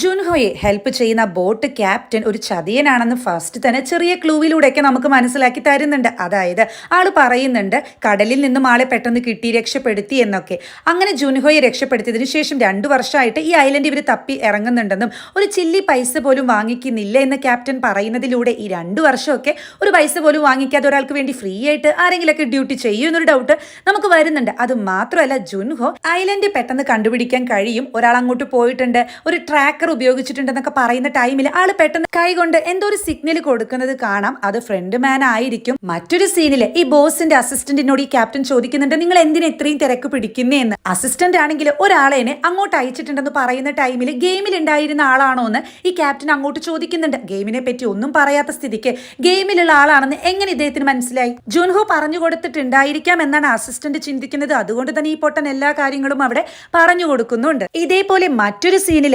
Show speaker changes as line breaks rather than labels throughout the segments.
ജുൻഹോയെ help ചെയ്യുന്ന boat captain ഒരു ചതിയനാണെന്ന് ഫസ്റ്റ് തന്നെ ചെറിയ ക്ലൂവിലൂടെയൊക്കെ നമുക്ക് മനസ്സിലാക്കി തരുന്നുണ്ട്. അതായത് ആൾ പറയുന്നുണ്ട് കടലിൽ നിന്നും ആളെ പെട്ടെന്ന് കിട്ടി രക്ഷപ്പെടുത്തി എന്നൊക്കെ. അങ്ങനെ ജുൻഹോയെ രക്ഷപ്പെടുത്തിയതിനു ശേഷം രണ്ടു വർഷമായിട്ട് ഈ ഐലൻഡ് ഇവർ തപ്പി ഇറങ്ങുന്നുണ്ടെന്നും ഒരു ചില്ലി പൈസ പോലും വാങ്ങിക്കുന്നില്ല എന്ന് ക്യാപ്റ്റൻ പറയുന്നതിലൂടെ ഈ രണ്ടു വർഷമൊക്കെ ഒരു പൈസ പോലും വാങ്ങിക്കാതെ ഒരാൾക്ക് വേണ്ടി ഫ്രീ ആയിട്ട് ആരെങ്കിലുമൊക്കെ ഡ്യൂട്ടി ചെയ്യും എന്നൊരു ഡൗട്ട് നമുക്ക് വരുന്നുണ്ട്. അത് മാത്രമല്ല ജുൻഹോ ഐലൻഡ് പെട്ടെന്ന് കണ്ടുപിടിക്കാൻ കഴിയും. ഒരാൾ അങ്ങോട്ട് പോയിട്ടുണ്ട്. ഒരു ട്രാക്കർ ഉപയോഗിച്ചിട്ടുണ്ടെന്നൊക്കെ പറയുന്ന ടൈമിൽ ആൾ പെട്ടെന്ന് കൈകൊണ്ട് എന്തോ ഒരു സിഗ്നൽ കൊടുക്കുന്നത് കാണാം. അത് ഫ്രണ്ട് മാൻ ആയിരിക്കും. മറ്റൊരു സീനിൽ ഈ ബോസിന്റെ അസിസ്റ്റന്റിനോട് ഈ ക്യാപ്റ്റൻ ചോദിക്കുന്നുണ്ട് നിങ്ങൾ എന്തിനാ ഇത്രയും തിരക്ക് പിടിക്കുന്നേ? എന്ന്. അസിസ്റ്റന്റ് ആണെങ്കിൽ ഒരാളെനെ അങ്ങോട്ട് അയച്ചിട്ടുണ്ടെന്ന് പറയുന്ന ടൈമിൽ ഗെയിമിൽ ഉണ്ടായിരുന്ന ആളാണോ എന്ന് ഈ ക്യാപ്റ്റൻ അങ്ങോട്ട് ചോദിക്കുന്നുണ്ട്. ഗെയിമിനെ പറ്റി ഒന്നും പറയാത്ത സ്ഥിതിക്ക് ഗെയിമിലുള്ള ആളാണെന്ന് എങ്ങനെ ഇദ്ദേഹത്തിന് മനസ്സിലായി? ജുൻഹു പറഞ്ഞു കൊടുത്തിട്ടുണ്ടായിരിക്കാം എന്നാണ് അസിസ്റ്റന്റ് ചിന്തിക്കുന്നത്. അതുകൊണ്ട് തന്നെ ഈ പൊട്ടൻ എല്ലാ കാര്യങ്ങളും അവിടെ പറഞ്ഞു കൊടുക്കുന്നുണ്ട്. ഇതേപോലെ മറ്റൊരു സീനിൽ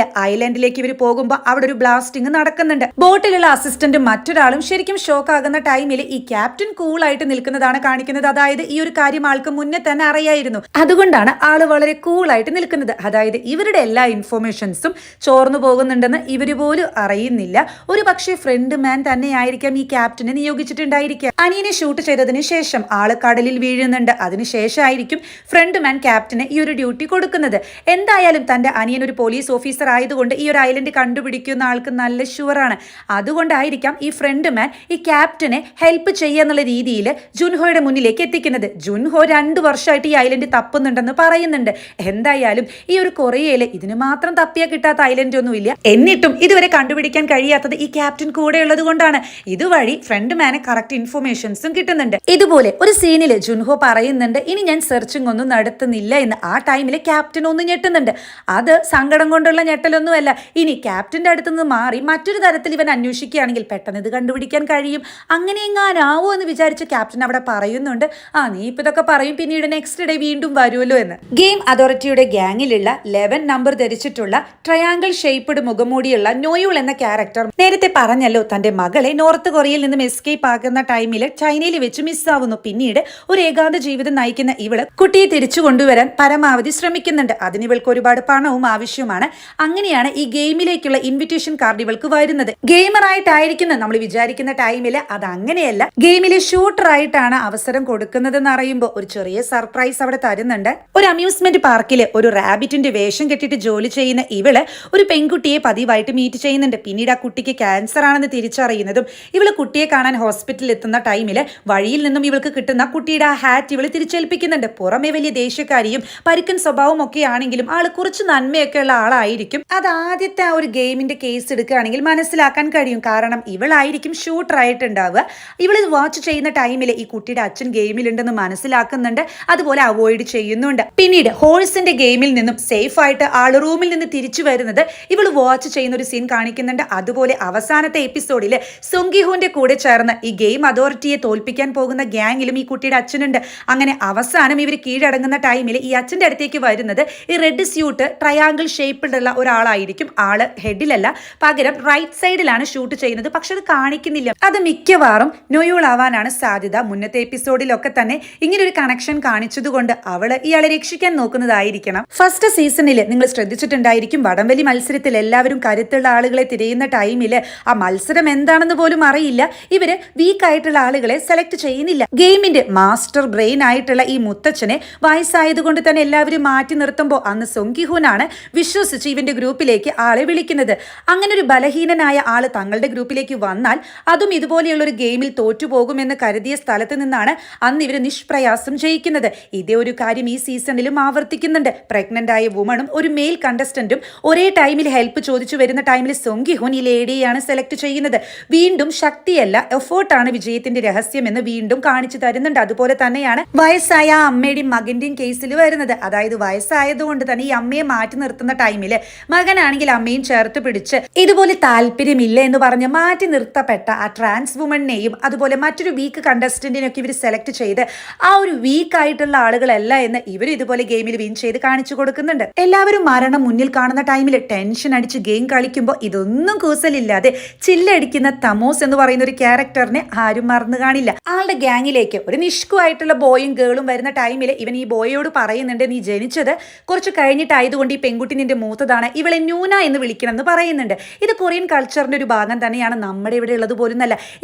ഐലൻഡിലേക്ക് ഇവർ പോകുമ്പോൾ അവിടെ ഒരു ബ്ലാസ്റ്റിംഗ് നടക്കുന്നുണ്ട്. ബോട്ടിലുള്ള അസിസ്റ്റന്റും മറ്റൊരാളും ശരിക്കും ഷോക്ക് ആകുന്ന ടൈമിൽ ഈ ക്യാപ്റ്റൻ കൂളായിട്ട് നിൽക്കുന്നതാണ് കാണിക്കുന്നത്. അതായത് ഈ ഒരു കാര്യം ആൾക്ക് മുന്നേ തന്നെ അറിയായിരുന്നു. അതുകൊണ്ടാണ് ആൾ വളരെ കൂളായിട്ട് നിൽക്കുന്നത്. അതായത് ഇവരുടെ എല്ലാ ഇൻഫോർമേഷൻസും ചോർന്നു പോകുന്നുണ്ടെന്ന് ഇവർ പോലും അറിയുന്നില്ല. ഒരു പക്ഷേ ഫ്രണ്ട് മാൻ തന്നെയായിരിക്കാം ഈ ക്യാപ്റ്റനെ നിയോഗിച്ചിട്ടുണ്ടായിരിക്കുക. അനിയനെ ഷൂട്ട് ചെയ്തതിന് ശേഷം ആൾ കടലിൽ വീഴുന്നുണ്ട്. അതിനുശേഷമായിരിക്കും ഫ്രണ്ട് മാൻ ക്യാപ്റ്റനെ ഈ ഒരു ഡ്യൂട്ടി കൊടുക്കുന്നത്. എന്തായാലും തന്റെ അനിയൻ ഒരു പോലീസ് ഓഫീസർ ആയതുകൊണ്ട് ഈ ഒരു ഐലൻഡ് കണ്ടുപിടിക്കുന്ന ആൾക്ക് നല്ല ഷുവറാണ് അതുകൊണ്ടായിരിക്കാം ഈ ഫ്രണ്ട് മാൻ ഈ ക്യാപ്റ്റനെ ഹെൽപ്പ് ചെയ്യാന്നുള്ള രീതിയിൽ ജുൻഹോയുടെ മുന്നിലേക്ക് എത്തിക്കുന്നത്. ജുൻഹോ രണ്ട് വർഷമായിട്ട് ഈ ഐലൻഡ് തപ്പുന്നുണ്ടെന്ന് പറയുന്നുണ്ട്. എന്തായാലും ഈ ഒരു കൊറിയയിൽ ഇതിന് മാത്രം തപ്പിയാ കിട്ടാത്ത ഐലൻഡ് ഒന്നുമില്ല എന്നിട്ടും ഇതുവരെ കണ്ടുപിടിക്കാൻ കഴിയാത്തത് ഈ ക്യാപ്റ്റൻ കൂടെ ഉള്ളത് കൊണ്ടാണ്. ഇതുവഴി ഫ്രണ്ട് മാനെ കറക്റ്റ് ഇൻഫർമേഷൻസും കിട്ടുന്നുണ്ട്. ഇതുപോലെ ഒരു സീനിൽ ജുൻഹോ പറയുന്നുണ്ട് ഇനി ഞാൻ സെർച്ചിങ് ഒന്നും നടത്തുന്നില്ല എന്ന്. ആ ടൈമിൽ ക്യാപ്റ്റൻ ഒന്ന് ഞെട്ടുന്നുണ്ട്. അത് സങ്കടം കൊണ്ടുള്ള ഞെട്ടലൊന്നുമല്ല. ഇനി ക്യാപ്റ്റന്റെ അടുത്ത് നിന്ന് മാറി മറ്റൊരു തരത്തിൽ ഇവൻ അന്വേഷിക്കുകയാണെങ്കിൽ പെട്ടെന്ന് ഇത് കണ്ടുപിടിക്കാൻ കഴിയും. അങ്ങനെ എങ്ങാനാവോ എന്ന് വിചാരിച്ച് ക്യാപ്റ്റൻ അവിടെ പറയുന്നുണ്ട് ആ നീ ഇപ്പൊ ഇതൊക്കെ പറയും പിന്നീട് നെക്സ്റ്റ് ഡേ വീണ്ടും വരുമല്ലോ എന്ന്. ഗെയിം അതോറിറ്റിയുടെ ഗ്യാങ്ങിലുള്ള ലെവൻ നമ്പർ ധരിച്ചിട്ടുള്ള ട്രയാങ്കിൾ ഷേപ്പ്ഡ് മുഖമൂടിയുള്ള നോയുൾ എന്ന ക്യാരക്ടർ നേരത്തെ പറഞ്ഞല്ലോ തന്റെ മകളെ നോർത്ത് കൊറിയയിൽ നിന്നും എസ്കേപ്പ് ആകുന്ന ടൈമിൽ ചൈനയിൽ വെച്ച് മിസ്സാവുന്നു പിന്നീട് ഒരു ഏകാന്ത ജീവിതം നയിക്കുന്ന ഇവൾ കുട്ടിയെ തിരിച്ചു കൊണ്ടുവരാൻ പരമാവധി ശ്രമിക്കുന്നുണ്ട്. അതിന് ഇവൾക്ക് ഒരുപാട് പണവും ആവശ്യമാണ് അങ്ങനെയാണ് ഗെയിമിലേക്കുള്ള ഇൻവിറ്റേഷൻ കാർഡ് ഇവൾക്ക് വരുന്നത്. ഗെയിമർ ആയിട്ടായിരിക്കുന്ന നമ്മൾ വിചാരിക്കുന്ന ടൈമിൽ അത് അങ്ങനെയല്ല ഗെയിമിലെ ഷൂട്ടറായിട്ടാണ് അവസരം കൊടുക്കുന്നതെന്ന് അറിയുമ്പോൾ ഒരു ചെറിയ സർപ്രൈസ് അവിടെ തരുന്നുണ്ട്. ഒരു അമ്യൂസ്മെന്റ് പാർക്കിൽ ഒരു റാബിറ്റിന്റെ വേഷം കെട്ടിട്ട് ജോലി ചെയ്യുന്ന ഇവൾ ഒരു പെൺകുട്ടിയെ പതിവായിട്ട് മീറ്റ് ചെയ്യുന്നുണ്ട്. പിന്നീട് ആ കുട്ടിക്ക് ക്യാൻസർ ആണെന്ന് തിരിച്ചറിയുന്നതും ഇവൾ കുട്ടിയെ കാണാൻ ഹോസ്പിറ്റലിൽ എത്തുന്ന ടൈമിൽ വഴിയിൽ നിന്നും ഇവൾക്ക് കിട്ടുന്ന കുട്ടിയുടെ ആ ഹാറ്റ് ഇവൾ തിരിച്ചേൽപ്പിക്കുന്നുണ്ട്. പുറമെ വലിയ ദേഷ്യക്കാരിയും പരുക്കൻ സ്വഭാവം ഒക്കെ ആണെങ്കിലും ആൾ കുറച്ച് നന്മയൊക്കെ ഉള്ള ആളായിരിക്കും. അത് ആദ്യത്തെ ആ ഒരു ഗെയിമിന്റെ കേസ് എടുക്കുകയാണെങ്കിൽ മനസ്സിലാക്കാൻ കഴിയും. കാരണം ഇവളായിരിക്കും ഷൂട്ടർ ആയിട്ടുണ്ടാവുക. ഇവൾ വാച്ച് ചെയ്യുന്ന ടൈമിൽ ഈ കുട്ടിയുടെ അച്ഛൻ ഗെയിമിലുണ്ടെന്ന് മനസ്സിലാക്കുന്നുണ്ട്. അതുപോലെ അവോയ്ഡ് ചെയ്യുന്നുണ്ട്. പിന്നീട് ഹോഴ്സിന്റെ ഗെയിമിൽ നിന്നും സേഫ് ആയിട്ട് ആൾ റൂമിൽ നിന്ന് തിരിച്ചു വരുന്നത് ഇവൾ വാച്ച് ചെയ്യുന്ന ഒരു സീൻ കാണിക്കുന്നുണ്ട്. അതുപോലെ അവസാനത്തെ എപ്പിസോഡിൽ സൊങ്കിഹുവിന്റെ കൂടെ ചേർന്ന് ഈ ഗെയിം അതോറിറ്റിയെ തോൽപ്പിക്കാൻ പോകുന്ന ഗ്യാങ്ങിലും ഈ കുട്ടിയുടെ അച്ഛനുണ്ട്. അങ്ങനെ അവസാനം ഇവർ കീഴടങ്ങുന്ന ടൈമിൽ ഈ അച്ഛന്റെ അടുത്തേക്ക് വരുന്നത് ഈ റെഡ് സ്യൂട്ട് ട്രയാങ്കിൾ ഷേപ്പിലുള്ള ഒരാളായിരിക്കും. ആൾ ഹെഡിലല്ല. പകരം റൈറ്റ് സൈഡിലാണ് ഷൂട്ട് ചെയ്യുന്നത്. പക്ഷെ അത് കാണിക്കുന്നില്ല. അത് മിക്കവാറും നൊയൂൾ ആവാനാണ് സാധ്യത. മുന്നത്തെ എപ്പിസോഡിലൊക്കെ തന്നെ ഇങ്ങനെ ഒരു കണക്ഷൻ കാണിച്ചതുകൊണ്ട് അവൾ ഇയാളെ രക്ഷിക്കാൻ നോക്കുന്നതായിരിക്കണം. ഫസ്റ്റ് സീസണിൽ നിങ്ങൾ ശ്രദ്ധിച്ചിട്ടുണ്ടായിരിക്കും വടംവലി മത്സരത്തിൽ എല്ലാവരും കരുത്തുള്ള ആളുകളെ തിരയുന്ന ടൈമിൽ ആ മത്സരം എന്താണെന്ന് പോലും അറിയില്ല. ഇവർ വീക്ക് ആയിട്ടുള്ള ആളുകളെ സെലക്ട് ചെയ്യുന്നില്ല. ഗെയിമിന്റെ മാസ്റ്റർ ബ്രെയിൻ ആയിട്ടുള്ള ഈ മുത്തച്ഛനെ വയസ്സായതുകൊണ്ട് തന്നെ എല്ലാവരും മാറ്റി നിർത്തുമ്പോൾ അന്ന് സൊങ്കിഹുനാണ് വിശ്വസിച്ച് ഇവന്റെ ഗ്രൂപ്പിലേക്ക് ആളെ വിളിക്കുന്നത്. അങ്ങനെ ഒരു ബലഹീനനായ ആൾ തങ്ങളുടെ ഗ്രൂപ്പിലേക്ക് വന്നാൽ അതും ഇതുപോലെയുള്ള ഒരു ഗെയിമിൽ തോറ്റുപോകുമെന്ന് കരുതിയ സ്ഥലത്ത് നിന്നാണ് അന്ന് ഇവർ നിഷ്പ്രയാസം ജയിക്കുന്നത്. ഇതേ ഒരു കാര്യം ഈ സീസണിലും ആവർത്തിക്കുന്നുണ്ട്. പ്രഗ്നന്റ് ആയ വുമണും ഒരു മെയിൽ കണ്ടസ്റ്റന്റും ഒരേ ടൈമിൽ ഹെൽപ്പ് ചോദിച്ചു വരുന്ന ടൈമിൽ സൊങ്കിഹുൻ ഈ ലേഡിയെയാണ് സെലക്ട് ചെയ്യുന്നത്. വീണ്ടും ശക്തിയല്ല എഫേർട്ടാണ് വിജയത്തിന്റെ രഹസ്യം എന്ന് വീണ്ടും കാണിച്ചു തരുന്നുണ്ട്. അതുപോലെ തന്നെയാണ് വയസ്സായ അമ്മയുടെയും മകന്റെയും കേസിൽ വരുന്നത്. അതായത് വയസ്സായതുകൊണ്ട് തന്നെ ഈ അമ്മയെ മാറ്റി നിർത്തുന്ന ടൈമിൽ മകനാണെങ്കിൽ അമ്മയും ചേർത്ത് പിടിച്ച് ഇതുപോലെ താല്പര്യമില്ല എന്ന് പറഞ്ഞ് മാറ്റി നിർത്തപ്പെട്ട ആ ട്രാൻസ് വുമണിനെയും അതുപോലെ മറ്റൊരു വീക്ക് കണ്ടസ്റ്റന്റിനെയൊക്കെ ഇവർ സെലക്ട് ചെയ്ത് ആ ഒരു വീക്ക് ആയിട്ടുള്ള ആളുകളല്ല എന്ന് ഇവർ ഇതുപോലെ ഗെയിമിൽ വിൻ ചെയ്ത് കാണിച്ചു കൊടുക്കുന്നുണ്ട്. എല്ലാവരും മരണം മുന്നിൽ കാണുന്ന ടൈമിൽ ടെൻഷൻ അടിച്ച് ഗെയിം കളിക്കുമ്പോൾ ഇതൊന്നും കൂസലില്ലാതെ ചില്ലടിക്കുന്ന തമോസ് എന്ന് പറയുന്ന ഒരു ക്യാരക്ടറിനെ ആരും മറന്നു കാണില്ല. ആളുടെ ഗ്യാങ്ങിലേക്ക് ഒരു നിഷ്കുവായിട്ടുള്ള ബോയും ഗേളും വരുന്ന ടൈമിൽ ഇവൻ ഈ ബോയോട് പറയുന്നുണ്ട് നീ ജനിച്ചത് കുറച്ച് കഴിഞ്ഞിട്ടായതുകൊണ്ട് ഈ പെൺകുട്ടി നിന്റെ മൂത്തതാണ്. ഇവളെ ന്യൂന ന്യൂന എന്ന് വിളിക്കണമെന്ന് പറയുന്നുണ്ട്. ഇത് കൊറിയൻ കൾച്ചറിന്റെ ഒരു ഭാഗം തന്നെയാണ് നമ്മുടെ ഇവിടെ ഉള്ളത് പോലും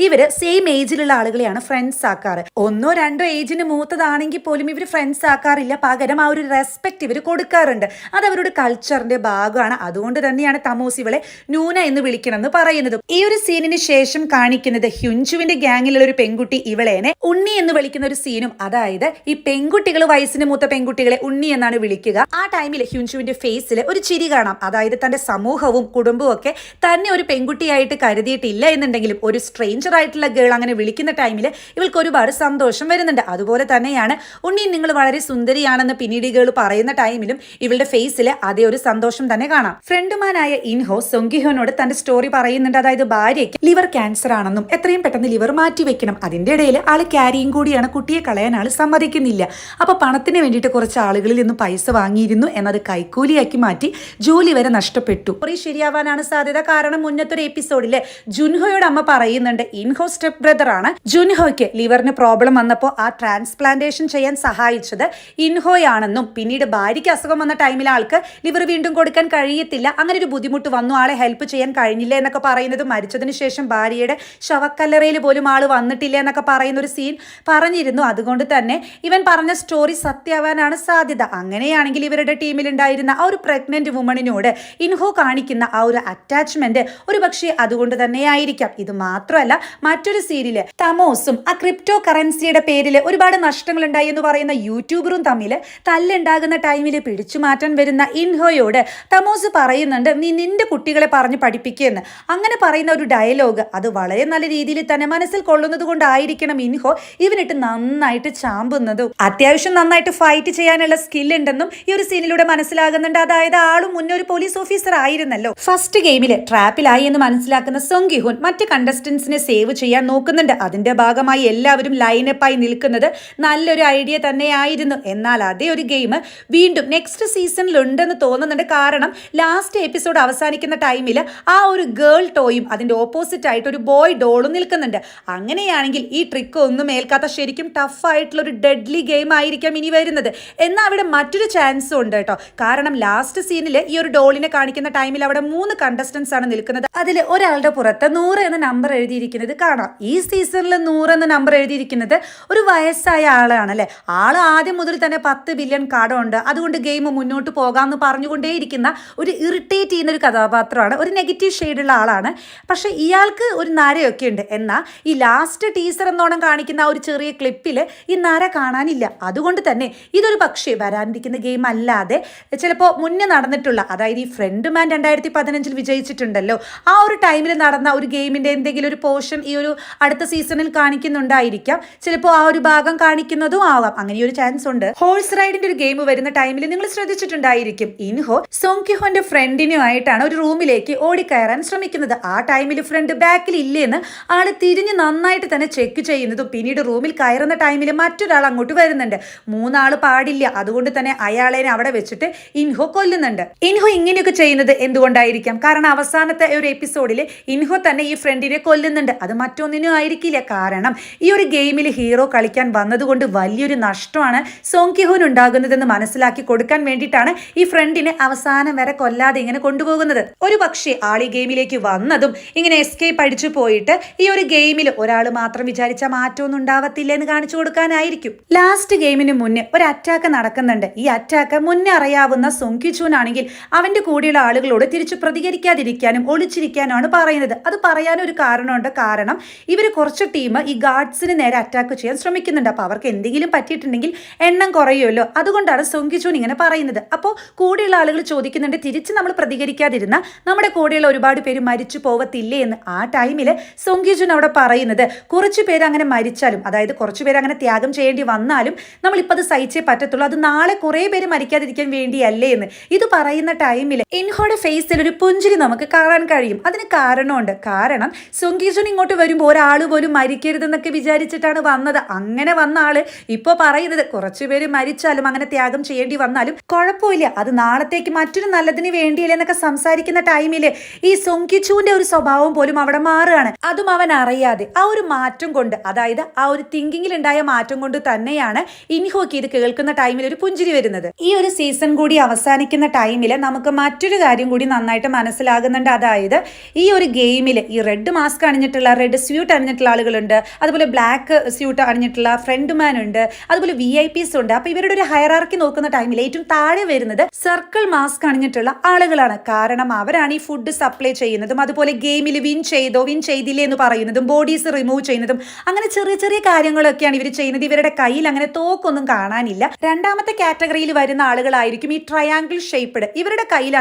ഇവർ സെയിം ഏജിലുള്ള ആളുകളെയാണ് ഫ്രണ്ട്സ് ആക്കാറ്. ഒന്നോ രണ്ടോ ഏജിന് മൂത്തതാണെങ്കിൽ പോലും ഇവർ ഫ്രണ്ട്സ് ആക്കാറില്ല. പകരം ആ ഒരു റെസ്പെക്ട് ഇവർ കൊടുക്കാറുണ്ട്. അത് അവരുടെ കൾച്ചറിന്റെ ഭാഗമാണ്. അതുകൊണ്ട് തന്നെയാണ് തമോസ് ഇവളെ ന്യൂന എന്ന് വിളിക്കണമെന്ന് പറയുന്നത്. ഈ ഒരു സീനിന് ശേഷം കാണിക്കുന്നത് ഹ്യുഞ്ചുവിന്റെ ഗ്യാങ്ങിലുള്ള ഒരു പെൺകുട്ടി ഇവളേനെ ഉണ്ണി എന്ന് വിളിക്കുന്ന ഒരു സീനും അതായത് ഈ പെൺകുട്ടികൾ വയസ്സിന് മൂത്ത പെൺകുട്ടികളെ ഉണ്ണി എന്നാണ് വിളിക്കുക. ആ ടൈമിൽ ഹ്യുഞ്ചുവിന്റെ ഫേസിൽ ഒരു ചിരി കാണാം. അതായത് തന്റെ സമൂഹവും കുടുംബവും ഒക്കെ തന്നെ ഒരു പെൺകുട്ടിയായിട്ട് കരുതിയിട്ടില്ല എന്നുണ്ടെങ്കിലും ഒരു സ്ട്രേഞ്ചർ ആയിട്ടുള്ള ഗേൾ അങ്ങനെ വിളിക്കുന്ന ടൈമിൽ ഇവൾക്ക് ഒരുപാട് സന്തോഷം വരുന്നുണ്ട്. അതുപോലെ തന്നെയാണ് ഉണ്ണി നിങ്ങൾ വളരെ സുന്ദരിയാണെന്ന് പിന്നീട് ഗേൾ പറയുന്ന ടൈമിലും ഇവളുടെ ഫേസിൽ അതേ ഒരു സന്തോഷം തന്നെ കാണാം. ഫ്രണ്ടുമാനായ ഇൻഹോ സൊങ്കിഹോനോട് തന്റെ സ്റ്റോറി പറയുന്നുണ്ട്. അതായത് ഭാര്യയ്ക്ക് ലിവർ ക്യാൻസർ ആണെന്നും എത്രയും പെട്ടെന്ന് ലിവർ മാറ്റി വെക്കണം. അതിന്റെ ഇടയിൽ ആൾ ക്യാരിയും കൂടിയാണ്. കുട്ടിയെ കളയാൻ ആൾ സമ്മതിക്കുന്നില്ല. അപ്പൊ പണത്തിന് വേണ്ടിയിട്ട് കുറച്ച് ആളുകളിൽ നിന്ന് പൈസ വാങ്ങിയിരുന്നു. എന്നത് കൈക്കൂലിയാക്കി മാറ്റി ജോലി വരെ നഷ്ടപ്പെട്ടു. കുറെ ശരിയാവാനാണ് സാധ്യത. കാരണം മുന്നത്തൊരു എപ്പിസോഡിൽ ജുൻഹോയുടെ അമ്മ പറയുന്നുണ്ട് ഇൻഹോ സ്റ്റെപ്പ് ബ്രദർ ആണ്. ജുൻഹോയ്ക്ക് ലിവറിന് പ്രോബ്ലം വന്നപ്പോൾ ആ ട്രാൻസ്പ്ലാന്റേഷൻ ചെയ്യാൻ സഹായിച്ചത് ഇൻഹോയാണെന്നും പിന്നീട് ഭാര്യയ്ക്ക് അസുഖം വന്ന ടൈമിൽ ആൾക്ക് ലിവർ വീണ്ടും കൊടുക്കാൻ കഴിയത്തില്ല. അങ്ങനെ ഒരു ബുദ്ധിമുട്ട് വന്നു. ആളെ ഹെൽപ്പ് ചെയ്യാൻ കഴിഞ്ഞില്ല എന്നൊക്കെ പറയുന്നത് മരിച്ചതിന് ശേഷം ഭാര്യയുടെ ശവക്കല്ലറയിൽ പോലും ആൾ വന്നിട്ടില്ല എന്നൊക്കെ പറയുന്ന ഒരു സീൻ പറഞ്ഞിരുന്നു. അതുകൊണ്ട് തന്നെ ഇവൻ പറഞ്ഞ സ്റ്റോറി സത്യമാവാനാണ് സാധ്യത. അങ്ങനെയാണെങ്കിൽ ഇവരുടെ ടീമിലുണ്ടായിരുന്ന ആ ഒരു പ്രഗ്നന്റ് വുമണിനോട് ഇൻഹോ കാണിക്കുന്ന ആ ഒരു അറ്റാച്ച്മെന്റ് ഒരു പക്ഷേ അതുകൊണ്ട് തന്നെയായിരിക്കാം. ഇത് മാത്രമല്ല മറ്റൊരു സീരിയൽ തമോസും ആ ക്രിപ്റ്റോ കറൻസിയുടെ പേരിൽ ഒരുപാട് നഷ്ടങ്ങൾ ഉണ്ടായി എന്ന് പറയുന്ന യൂട്യൂബറും തമ്മിൽ തല്ലുണ്ടാകുന്ന ടൈമിൽ പിടിച്ചു മാറ്റാൻ വരുന്ന ഇൻഹോയോട് തമോസ് പറയുന്നുണ്ട് നീ നിന്റെ കുട്ടികളെ പറഞ്ഞ് പഠിപ്പിക്കുമെന്ന് അങ്ങനെ പറയുന്ന ഒരു ഡയലോഗ് അത് വളരെ നല്ല രീതിയിൽ തന്നെ മനസ്സിൽ കൊള്ളുന്നത് കൊണ്ടായിരിക്കണം ഇൻഹോ ഇവനിട്ട് നന്നായിട്ട് ചാമ്പുന്നതും. അത്യാവശ്യം നന്നായിട്ട് ഫൈറ്റ് ചെയ്യാനുള്ള സ്കില്ലുണ്ടെന്നും ഈ ഒരു സീനിലൂടെ മനസ്സിലാകുന്നുണ്ട്. അതായത് ആളും മുന്നേ ഒരു പോലീസ് ഓഫീസർ ആയിരുന്നല്ലോ. ഫസ്റ്റ് ഗെയിമിൽ ട്രാപ്പിലായി എന്ന് മനസ്സിലാക്കുന്ന സൊങ്കിഹുൻ മറ്റ് കണ്ടസ്റ്റൻസിനെ സേവ് ചെയ്യാൻ നോക്കുന്നുണ്ട്. അതിന്റെ ഭാഗമായി എല്ലാവരും ലൈനപ്പായി നിൽക്കുന്നത് നല്ലൊരു ഐഡിയ തന്നെയായിരുന്നു. എന്നാൽ അതേ ഒരു ഗെയിം വീണ്ടും നെക്സ്റ്റ് സീസണിൽ ഉണ്ടെന്ന് തോന്നുന്നുണ്ട്. കാരണം ലാസ്റ്റ് എപ്പിസോഡ് അവസാനിക്കുന്ന ടൈമിൽ ആ ഒരു ഗേൾ ടോയും അതിന്റെ ഓപ്പോസിറ്റ് ആയിട്ട് ഒരു ബോയ് ഡോളും നിൽക്കുന്നുണ്ട്. അങ്ങനെയാണെങ്കിൽ ഈ ട്രിക്ക് ഒന്നും ഏൽക്കാത്ത ശരിക്കും ടഫ് ആയിട്ടുള്ള ഒരു ഡെഡ്ലി ഗെയിം ആയിരിക്കാം ഇനി വരുന്നത്. എന്നാൽ അവിടെ മറ്റൊരു ചാൻസും ഉണ്ട് കേട്ടോ. കാരണം ലാസ്റ്റ് സീനിൽ ഈ ഒരു ഡോളിനെ കാണിക്കുന്ന ടൈമിൽ അവിടെ മൂന്ന് കണ്ടസ്റ്റൻസ് ആണ് നിൽക്കുന്നത്. അതിൽ ഒരാളുടെ പുറത്ത് നൂറ് എന്ന നമ്പർ എഴുതിയിരിക്കുന്നത് കാണാം. ഈ സീസണിൽ നൂറ് എന്ന നമ്പർ എഴുതിയിരിക്കുന്നത് ഒരു വയസ്സായ ആളാണ് അല്ലെ? ആൾ ആദ്യം മുതൽ തന്നെ പത്ത് ബില്യൺ കടമുണ്ട് അതുകൊണ്ട് ഗെയിം മുന്നോട്ട് പോകാമെന്ന് പറഞ്ഞുകൊണ്ടേയിരിക്കുന്ന ഒരു ഇറിറ്റേറ്റ് ചെയ്യുന്ന ഒരു കഥാപാത്രമാണ്. ഒരു നെഗറ്റീവ് ഷെയ്ഡുള്ള ആളാണ്. പക്ഷേ ഇയാൾക്ക് ഒരു നരയൊക്കെ ഉണ്ട്. എന്നാൽ ഈ ലാസ്റ്റ് ടീസർ എന്നോണം കാണിക്കുന്ന ആ ഒരു ചെറിയ ക്ലിപ്പിൽ ഈ നര കാണാനില്ല. അതുകൊണ്ട് തന്നെ ഇതൊരു പക്ഷേ വരാനിരിക്കുന്ന ഗെയിം അല്ലാതെ ചിലപ്പോൾ മുന്നേ നടന്നിട്ടുള്ള അതായത് ഈ ഫ്രണ്ട് മാൻ രണ്ടായിരത്തി പതിനഞ്ചിൽ വിജയിച്ചിട്ടുണ്ടല്ലോ. ആ ഒരു ടൈമിൽ നടന്ന ഒരു ഗെയിമിന്റെ എന്തെങ്കിലും ഒരു പോർഷൻ ഈ ഒരു അടുത്ത സീസണിൽ കാണിക്കുന്നുണ്ടായിരിക്കാം. ചിലപ്പോൾ ആ ഒരു ഭാഗം കാണിക്കുന്നതും ആവാം. അങ്ങനെ ഒരു ചാൻസ് ഉണ്ട്. ഹോഴ്സ് റൈഡിന്റെ ഒരു ഗെയിം വരുന്ന ടൈമിൽ നിങ്ങൾ ശ്രദ്ധിച്ചിട്ടുണ്ടായിരിക്കും. ഇൻഹോ സോങ്കിഹോന്റെ ഫ്രണ്ടിനുമായിട്ടാണ് ഒരു റൂമിലേക്ക് ഓടിക്കയറാൻ ശ്രമിക്കുന്നത്. ആ ടൈമിൽ ഫ്രണ്ട് ബാക്കിൽ ഇല്ലെന്ന് ആൾ തിരിഞ്ഞ് നന്നായിട്ട് തന്നെ ചെക്ക് ചെയ്യുന്നതും പിന്നീട് റൂമിൽ കയറുന്ന ടൈമിൽ മറ്റൊരാൾ അങ്ങോട്ട് വരുന്നുണ്ട്. മൂന്നാൾ പാടില്ല. അതുകൊണ്ട് തന്നെ അയാളെ അവിടെ വെച്ചിട്ട് ഇൻഹോ കൊല്ലുന്നുണ്ട്. ഇൻഹോ ഇങ്ങനെയൊക്കെ ചെയ്യുന്നത് എന്തുകൊണ്ടായിരിക്കാം? കാരണം അവസാനത്തെ ഒരു എപ്പിസോഡിൽ ഇൻഹോ തന്നെ ഈ ഫ്രണ്ടിനെ കൊല്ലുന്നുണ്ട്. അത് മറ്റൊന്നിനും ആയിരിക്കില്ല. കാരണം ഈ ഒരു ഗെയിമിൽ ഹീറോ കളിക്കാൻ വന്നതുകൊണ്ട് വലിയൊരു നഷ്ടമാണ് സോങ്കിഹോൻ ഉണ്ടാകുന്നതെന്ന് മനസ്സിലാക്കി കൊടുക്കാൻ വേണ്ടിയിട്ടാണ് ഈ ഫ്രണ്ടിനെ അവസാനം വരെ കൊല്ലാതെ ഇങ്ങനെ കൊണ്ടുപോകുന്നത്. ഒരു പക്ഷേ ആൾ ഈ ഗെയിമിലേക്ക് വന്നതും ഇങ്ങനെ എസ്കേപ്പ് അടിച്ചു പോയിട്ട് ഈ ഒരു ഗെയിമിൽ ഒരാൾ മാത്രം വിചാരിച്ച മാറ്റമൊന്നും ഉണ്ടാവത്തില്ല എന്ന് കാണിച്ചു കൊടുക്കാനായിരിക്കും. ലാസ്റ്റ് ഗെയിമിന് മുന്നേ ഒരു അറ്റാക്ക് നടക്കുന്നുണ്ട്. ഈ അറ്റാക്ക് മുന്നേ അറിയാവുന്ന സൊങ്കിച്ചൂൻ ആണെങ്കിൽ അവന്റെ കൂടെയുള്ള ആളുകളോട് തിരിച്ചു പ്രതികരിക്കാതിരിക്കാനും ഒളിച്ചിരിക്കാനാണ് പറയുന്നത്. അത് പറയാനൊരു കാരണമുണ്ട്. കാരണം ഇവർ കുറച്ച് ടീം ഈ ഗാർഡ്സിന് നേരെ അറ്റാക്ക് ചെയ്യാൻ ശ്രമിക്കുന്നുണ്ട്. അപ്പോൾ അവർക്ക് എന്തെങ്കിലും പറ്റിയിട്ടുണ്ടെങ്കിൽ എണ്ണം കുറയുമല്ലോ. അതുകൊണ്ടാണ് സൊങ്കിച്ചൂൻ ഇങ്ങനെ പറയുന്നത്. അപ്പോൾ കൂടെയുള്ള ആളുകൾ ചോദിക്കുന്നുണ്ട് തിരിച്ച് നമ്മൾ പ്രതികരിക്കാതിരുന്ന നമ്മുടെ കൂടെയുള്ള ഒരുപാട് പേര് മരിച്ചു പോവത്തില്ലേ? എന്ന്. ആ ടൈമിൽ സൊങ്കിജുൻ അവിടെ പറയുന്നത് കുറച്ച് പേര് അങ്ങനെ മരിച്ചാലും അതായത് കുറച്ച് പേര് അങ്ങനെ ത്യാഗം ചെയ്യേണ്ടി വന്നാലും നമ്മളിപ്പോൾ അത് സഹിച്ചേ പറ്റത്തുള്ളൂ. അത് നാളെ കുറേ പേര് മരിക്കാതിരിക്കാൻ വേണ്ടിയല്ലേ? എന്ന്. ഇത് പറയുന്ന ടൈമിൽ ഇൻഹോയുടെ ഫേസിൽ ഒരു പുഞ്ചിരി നമുക്ക് കാണാൻ കഴിയും. അതിന് കാരണമുണ്ട്. കാരണം സൊങ്കീജുൻ ഇങ്ങോട്ട് വരുമ്പോൾ ഒരാൾ പോലും മരിക്കരുതെന്നൊക്കെ വിചാരിച്ചിട്ടാണ് വന്നത്. അങ്ങനെ വന്ന ആൾ ഇപ്പോൾ പറയുന്നത് കുറച്ചു പേര് മരിച്ചാലും അങ്ങനെ ത്യാഗം ചെയ്യേണ്ടി വന്നാലും കുഴപ്പമില്ല. അത് നാളത്തേക്ക് മറ്റൊരു നല്ലതിന് വേണ്ടിയില്ല എന്നൊക്കെ സംസാരിക്കുന്ന ടൈമിൽ ഈ സൊങ്കിച്ചുവിന്റെ ഒരു സ്വഭാവം പോലും അവിടെ മാറുകയാണ്. അതും അവൻ അറിയാതെ. ആ ഒരു മാറ്റം കൊണ്ട് അതായത് ആ ഒരു തിങ്കിങ്ങിൽ ഉണ്ടായ മാറ്റം കൊണ്ട് തന്നെയാണ് ഇൻഹോക്ക് ഇത് കേൾക്കുന്ന ടൈമിൽ ഒരു പുഞ്ചിരി വരുന്നത്. ഈ ഒരു സീസൺ കൂടി അവസാനിക്കുന്ന ടൈമിൽ നമുക്ക് മറ്റൊരു മറ്റൊരു കാര്യം കൂടി നന്നായിട്ട് മനസ്സിലാകുന്നുണ്ട്. അതായത് ഈ ഒരു ഗെയിമിൽ ഈ റെഡ് മാസ്ക് അണിഞ്ഞിട്ടുള്ള റെഡ് സ്യൂട്ട് അണിഞ്ഞിട്ടുള്ള ആളുകളുണ്ട്. അതുപോലെ ബ്ലാക്ക് സ്യൂട്ട് അണിഞ്ഞിട്ടുള്ള ഫ്രണ്ട്മാൻ ഉണ്ട്. അതുപോലെ വി ഐ പിസ് ഉണ്ട്. അപ്പൊ ഇവരുടെ ഒരു ഹയറാർക്കി നോക്കുന്ന ടൈമിൽ ഏറ്റവും താഴെ വരുന്നത് സർക്കിൾ മാസ്ക് അണിഞ്ഞിട്ടുള്ള ആളുകളാണ്. കാരണം അവരാണ് ഈ ഫുഡ് സപ്ലൈ ചെയ്യുന്നതും അതുപോലെ ഗെയിമിൽ വിൻ ചെയ്തോ വിൻ ചെയ്തില്ലേ എന്ന് പറയുന്നതും ബോഡീസ് റിമൂവ് ചെയ്യുന്നതും അങ്ങനെ ചെറിയ ചെറിയ കാര്യങ്ങളൊക്കെയാണ് ഇവർ ചെയ്യുന്നത്. ഇവരുടെ കയ്യിൽ അങ്ങനെ തോക്കൊന്നും കാണാനില്ല. രണ്ടാമത്തെ കാറ്റഗറിയിൽ വരുന്ന ആളുകളായിരിക്കും ഈ ട്രയാങ്കിൾ ഷേപ്പ്ഡ് ഇവരുടെ കയ്യിൽ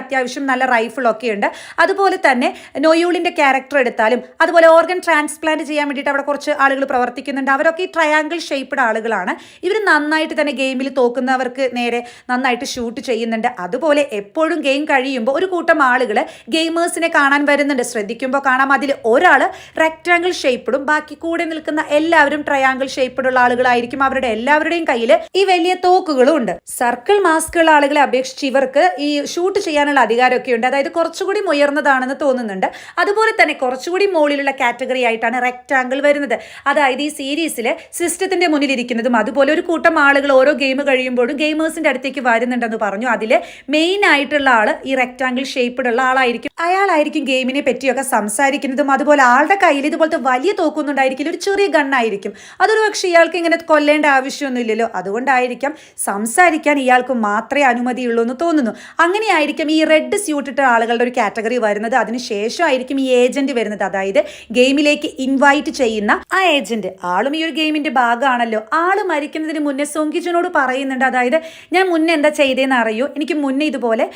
നല്ല റൈഫിളൊക്കെ ഉണ്ട് അതുപോലെ തന്നെ നോയൂളിന്റെ ക്യാരക്ടർ എടുത്താലും അതുപോലെ ഓർഗൻ ട്രാൻസ്പ്ലാന്റ് ചെയ്യാൻ വേണ്ടിയിട്ട് അവിടെ കുറച്ച് ആളുകൾ പ്രവർത്തിക്കുന്നുണ്ട്. അവരൊക്കെ ഈ ട്രയാങ്കിൾ ഷേപ്പ്ഡ് ആളുകളാണ്. ഇവർ നന്നായിട്ട് തന്നെ ഗെയിമിൽ തോക്കുന്നവർക്ക് നേരെ നന്നായിട്ട് ഷൂട്ട് ചെയ്യുന്നുണ്ട്. അതുപോലെ എപ്പോഴും ഗെയിം കഴിയുമ്പോൾ ഒരു കൂട്ടം ആളുകൾ ഗെയിമേഴ്സിനെ കാണാൻ വരുന്നുണ്ട്. ശ്രദ്ധിക്കുമ്പോൾ കാണാം. അതിൽ ഒരാൾ റെക്റ്റാങ്കിൾ ഷേപ്പ്ഡും ബാക്കി കൂടെ നിൽക്കുന്ന എല്ലാവരും ട്രയാങ്കിൾ ഷേപ്പ്ഡുള്ള ആളുകളായിരിക്കും അവരുടെ എല്ലാവരുടെയും കയ്യിൽ ഈ വലിയ തോക്കുകളും ഉണ്ട്. സർക്കിൾ മാസ്കുള്ള ആളുകളെ അപേക്ഷിച്ച് ഇവർക്ക് ഈ ഷൂട്ട് ചെയ്യാനുള്ള അധികാരമൊക്കെ ഉണ്ട്. അതായത് കുറച്ചുകൂടി ഉയർന്നതാണെന്ന് തോന്നുന്നുണ്ട്. അതുപോലെ തന്നെ കുറച്ചുകൂടി മുകളിലുള്ള കാറ്റഗറി ആയിട്ടാണ് റെക്റ്റാങ്കിൾ വരുന്നത്. അതായത് ഈ സീരീസിൽ സിസ്റ്റത്തിന്റെ മുന്നിലിരിക്കുന്നതും അതുപോലെ ഒരു കൂട്ടം ആളുകൾ ഓരോ ഗെയിം കഴിയുമ്പോഴും ഗെയിമേഴ്സിന്റെ അടുത്തേക്ക് വരുന്നുണ്ടെന്ന് പറഞ്ഞു. അതിൽ മെയിൻ ആയിട്ടുള്ള ആൾ ഈ റെക്റ്റാങ്കിൾ ഷേപ്പിലുള്ള ആളായിരിക്കും. അയാളായിരിക്കും ഗെയിമിനെ പറ്റിയൊക്കെ സംസാരിക്കുന്നതും അതുപോലെ ആളുടെ കയ്യിൽ ഇതുപോലത്തെ വലിയ തോക്കൊന്നും ഉണ്ടായിരിക്കില്ല. ഒരു ചെറിയ ഗണ്ണായിരിക്കും അതൊരു പക്ഷേ ഇയാൾക്ക് ഇങ്ങനെ കൊല്ലേണ്ട ആവശ്യമൊന്നുമില്ലല്ലോ. അതുകൊണ്ടായിരിക്കാം സംസാരിക്കാൻ ഇയാൾക്ക് മാത്രമേ അനുമതിയുള്ളൂ എന്ന് തോന്നുന്നു. അങ്ങനെയായിരിക്കും ഈ സ്യൂട്ട് ഇട്ട ആളുകളുടെ ഒരു കാറ്റഗറി വരുന്നത് അതിനുശേഷമായിരിക്കും ഈ ഏജന്റ് വരുന്നത്. അതായത് ഗെയിമിലേക്ക് ഇൻവൈറ്റ് ചെയ്യുന്ന ആ ഏജന്റ് ആളും ഈ ഒരു ഗെയിമിന്റെ ഭാഗമാണല്ലോ. ആൾ മരിക്കുന്നതിന് മുന്നേ സൊങ്കിജിനോട് പറയുന്നുണ്ട്. അതായത് ഞാൻ മുന്നേ എന്താ ചെയ്തതെന്ന് അറിയൂ? എനിക്ക് മുന്നേ ഇതുപോലെ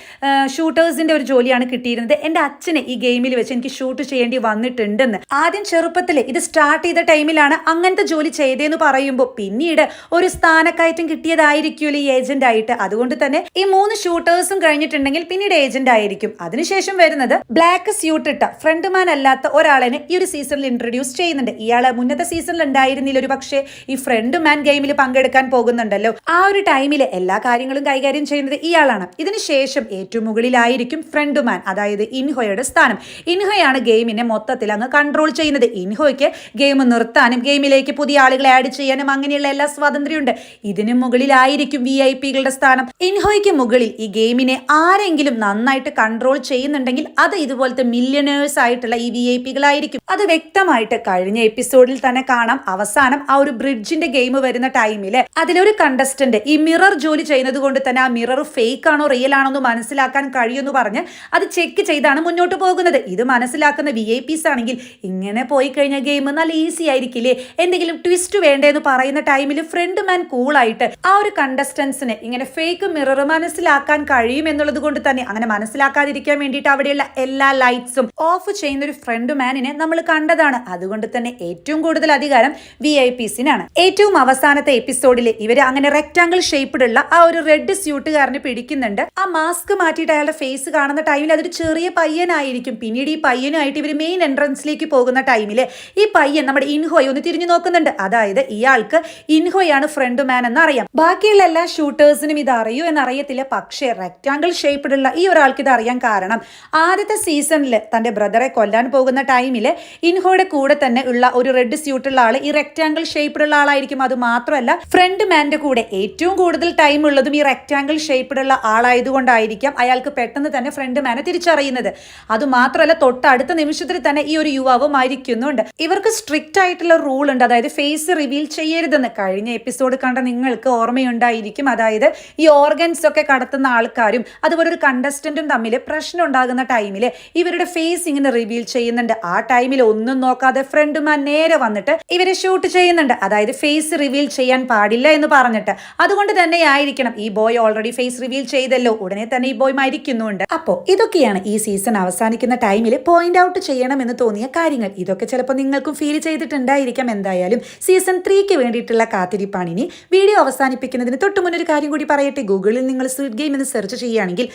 ഷൂട്ടേഴ്സിന്റെ ഒരു ജോലിയാണ് കിട്ടിയിരുന്നത്. എന്റെ അച്ഛനെ ഈ ഗെയിമിൽ വെച്ച് എനിക്ക് ഷൂട്ട് ചെയ്യേണ്ടി വന്നിട്ടുണ്ടെന്ന്. ആദ്യം ചെറുപ്പത്തിൽ ഇത് സ്റ്റാർട്ട് ചെയ്ത ടൈമിലാണ് അങ്ങനത്തെ ജോലി ചെയ്തതെന്ന് പറയുമ്പോൾ പിന്നീട് ഒരു സ്ഥാനക്കയറ്റം കിട്ടിയതായിരിക്കുമല്ലോ ഈ ഏജന്റ് ആയിട്ട്. അതുകൊണ്ട് തന്നെ ഈ മൂന്ന് ഷൂട്ടേഴ്സും കഴിഞ്ഞിട്ടുണ്ടെങ്കിൽ പിന്നീട് ഏജന്റ് ആയിരിക്കും. അതിനുശേഷം വരുന്നത് ബ്ലാക്ക് സ്യൂട്ട് ഇട്ട ഫ്രണ്ട്മാൻ അല്ലാത്ത ഒരാളെ ഈ ഒരു സീസണിൽ ഇൻട്രൊഡ്യൂസ് ചെയ്യുന്നുണ്ട്. ഇയാൾ മുന്നത്തെ സീസണിൽ ഉണ്ടായിരുന്നില്ല ഒരു പക്ഷേ ഈ ഫ്രണ്ട് മാൻ ഗെയിമിൽ പങ്കെടുക്കാൻ പോകുന്നുണ്ടല്ലോ. ആ ഒരു ടൈമിൽ എല്ലാ കാര്യങ്ങളും കൈകാര്യം ചെയ്യുന്നത് ഇയാളാണ്. ഇതിനുശേഷം ഏറ്റവും മുകളിലായിരിക്കും ഫ്രണ്ട് മാൻ അതായത് ഇൻഹോയുടെ സ്ഥാനം. ഇൻഹോയാണ് ഗെയിമിനെ മൊത്തത്തിൽ അങ്ങ് കൺട്രോൾ ചെയ്യുന്നത്. ഇൻഹോയ്ക്ക് ഗെയിം നിർത്താനും ഗെയിമിലേക്ക് പുതിയ ആളുകളെ ആഡ് ചെയ്യാനും അങ്ങനെയുള്ള എല്ലാ സ്വാതന്ത്ര്യമുണ്ട്. ഇതിനു മുകളിലായിരിക്കും വി ഐ പികളുടെ സ്ഥാനം. ഇൻഹോയ്ക്ക് മുകളിൽ ഈ ഗെയിമിനെ ആരെങ്കിലും നന്നായിട്ട് കൺട്രോൾ ചെയ്യുന്നുണ്ടെങ്കിൽ അത് ഇതുപോലത്തെ മില്യനേഴ്സ് ആയിട്ടുള്ള ഈ വി ഐ പികളായിരിക്കും അത് വ്യക്തമായിട്ട് കഴിഞ്ഞ എപ്പിസോഡിൽ തന്നെ കാണാം. അവസാനം ആ ഒരു ബ്രിഡ്ജിന്റെ ഗെയിം വരുന്ന ടൈമിൽ അതിലൊരു കണ്ടസ്റ്റന്റ് ഈ മിറർ ജോലി ചെയ്യുന്നത് കൊണ്ട് തന്നെ ആ മിറർ ഫേക്ക് ആണോ റിയൽ ആണോ എന്ന് മനസ്സിലാക്കാൻ കഴിയുമെന്ന് പറഞ്ഞ് അത് ചെക്ക് ചെയ്താണ് മുന്നോട്ട് പോകുന്നത്. ഇത് മനസ്സിലാക്കുന്ന വി ഐ പിസ് ആണെങ്കിൽ ഇങ്ങനെ പോയി കഴിഞ്ഞ ഗെയിം നല്ല ഈസി ആയിരിക്കില്ലേ? എന്തെങ്കിലും ട്വിസ്റ്റ് വേണ്ടേ എന്ന് പറയുന്ന ടൈമിൽ ഫ്രണ്ട് മാൻ കൂളായിട്ട് ആ ഒരു കണ്ടസ്റ്റൻസിന് ഇങ്ങനെ ഫേക്ക് മിറർ മനസ്സിലാക്കാൻ കഴിയും എന്നുള്ളത് കൊണ്ട് തന്നെ അങ്ങനെ മനസ്സിലാക്കാതിരിക്കാൻ വേണ്ടിയിട്ട് അവിടെയുള്ള എല്ലാ ലൈറ്റ്സും ഓഫ് ചെയ്യുന്ന ഒരു ഫ്രണ്ട് മാനിനെ നമ്മൾ കണ്ടതാണ്. അതുകൊണ്ട് തന്നെ ഏറ്റവും കൂടുതൽ അധികാരം വി ഐ പിസിനാണ് ഏറ്റവും അവസാനത്തെ എപ്പിസോഡിൽ ഇവർ അങ്ങനെ റെക്ടാങ്കിൾ ഉള്ള ആ ഒരു റെഡ് സ്യൂട്ടുകാരനെ പിടിക്കുന്നുണ്ട്. ആ മാസ്ക് മാറ്റിയിട്ട് അയാളുടെ ഫേസ് കാണുന്ന ടൈമിൽ അതൊരു ചെറിയ പയ്യനായിരിക്കും. പിന്നീട് ഈ പയ്യനായിട്ട് ഇവർ മെയിൻ എൻട്രൻസിലേക്ക് പോകുന്ന ടൈമിൽ ഈ പയ്യൻ നമ്മുടെ ഇൻഹോയെ ഒന്ന് തിരിഞ്ഞു നോക്കുന്നുണ്ട്. അതായത് ഇയാൾക്ക് ഇൻഹോയാണ് ഫ്രണ്ട് മാൻ എന്ന് അറിയാം ബാക്കിയുള്ള എല്ലാ ഷൂട്ടേഴ്സിനും ഇത് അറിയൂ എന്നറിയത്തില്ല. പക്ഷേ റെക്ടാങ്കിൾ ഉള്ള ഈ ഒരാൾക്ക് ഇത് അറിയാൻ കാരണം. ആദ്യത്തെ സീസണിൽ തന്റെ ബ്രദറെ കൊല്ലാൻ പോകുന്ന ടൈമിൽ ഇൻഹോയുടെ കൂടെ തന്നെ ഉള്ള ഒരു റെഡ് സ്യൂട്ടുള്ള ആൾ ഈ റെക്ടാങ്കിൾ ഷേപ്പിലുള്ള ആളായിരിക്കും. അത് മാത്രമല്ല ഫ്രണ്ട് മാന്റെ കൂടെ ഏറ്റവും കൂടുതൽ ടൈം ഉള്ളതും ഈ റെക്ടാങ്കിൾ ഷേപ്പിലുള്ള ആളായതുകൊണ്ടായിരിക്കാം അയാൾക്ക് പെട്ടെന്ന് തന്നെ ഫ്രണ്ട് മാനെ തിരിച്ചറിയുന്നത്. അത് മാത്രമല്ല തൊട്ടടുത്ത നിമിഷത്തിൽ തന്നെ ഈ ഒരു യുവാവ് മരിക്കുന്നുണ്ട് ഇവർക്ക് സ്ട്രിക്റ്റ് ആയിട്ടുള്ള റൂൾ ഉണ്ട്. അതായത് ഫേസ് റിവീൽ ചെയ്യരുതെന്ന് കഴിഞ്ഞ എപ്പിസോഡ് കണ്ട നിങ്ങൾക്ക് ഓർമ്മയുണ്ടായിരിക്കും. അതായത് ഈ ഓർഗൻസ് ഒക്കെ കടത്തുന്ന ആൾക്കാരും അതുപോലെ ഒരു കണ്ടസ്റ്റന്റും തമ്മിൽ പ്രശ്നം ഉണ്ടാകുന്ന ടൈമിൽ ഇവരുടെ ഫേസ് ഇങ്ങനെ റിവീൽ ചെയ്യുന്നുണ്ട്. ആ ടൈമിൽ ഒന്നും നോക്കാതെ ഫ്രണ്ടുമാൻ നേരെ വന്നിട്ട് ഇവരെ ഷൂട്ട് ചെയ്യുന്നുണ്ട്. അതായത് ഫേസ് റിവീൽ ചെയ്യാൻ പാടില്ല എന്ന് പറഞ്ഞിട്ട്. അതുകൊണ്ട് തന്നെ ആയിരിക്കണം ഈ ബോയ് ഓൾറെഡി ഫേസ് റിവീൽ ചെയ്തല്ലോ. ഉടനെ തന്നെ ഈ ബോയ് മരിക്കുന്നുണ്ട്. അപ്പോൾ ഇതൊക്കെയാണ് ഈ സീസൺ അവസാനിക്കുന്ന ടൈമിൽ പോയിന്റ് ഔട്ട് ചെയ്യണം എന്ന് തോന്നിയ കാര്യങ്ങൾ. ഇതൊക്കെ ചിലപ്പോൾ നിങ്ങൾക്കും ഫീൽ ചെയ്തിട്ടുണ്ടായിരിക്കാം എന്തായാലും. സീസൺ ത്രീക്ക് വേണ്ടിയിട്ടുള്ള കാത്തിരിപ്പാണ് ഇനി. വീഡിയോ അവസാനിപ്പിക്കുന്നതിന് തൊട്ട് മുന്നൊരു കാര്യം കൂടി പറയട്ടെ. ഗൂഗിളിൽ നിങ്ങൾ സ്വീറ്റ് ഗെയിം എന്ന് സെർച്ച് ചെയ്യുകയാണെങ്കിൽ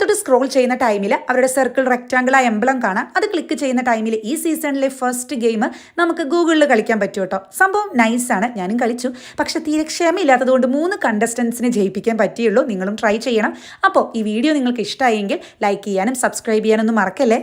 താഴത്തോട്ട് സ്ക്രോൾ ചെയ്യുന്ന ടൈമിൽ അവരുടെ സർക്കിൾ റെക്റ്റാങ്കിൾ ആ എംബ്ലം കാണാം. അത് ക്ലിക്ക് ചെയ്യുന്ന ടൈമിൽ ഈ സീസണിലെ ഫസ്റ്റ് ഗെയിം നമുക്ക് ഗൂഗിളിൽ കളിക്കാൻ പറ്റും കേട്ടോ. സംഭവം നൈസാണ് ഞാനും കളിച്ചു. പക്ഷെ തീരെ ക്ഷമയില്ലാത്തതുകൊണ്ട് മൂന്ന് കണ്ടസ്റ്റൻസിനെ ജയിപ്പിക്കാൻ പറ്റിയുള്ളൂ. നിങ്ങളും ട്രൈ ചെയ്യണം. അപ്പോൾ ഈ വീഡിയോ നിങ്ങൾക്ക് ഇഷ്ടമായെങ്കിൽ ലൈക്ക് ചെയ്യാനും സബ്സ്ക്രൈബ് ചെയ്യാനൊന്നും മറക്കല്ലേ?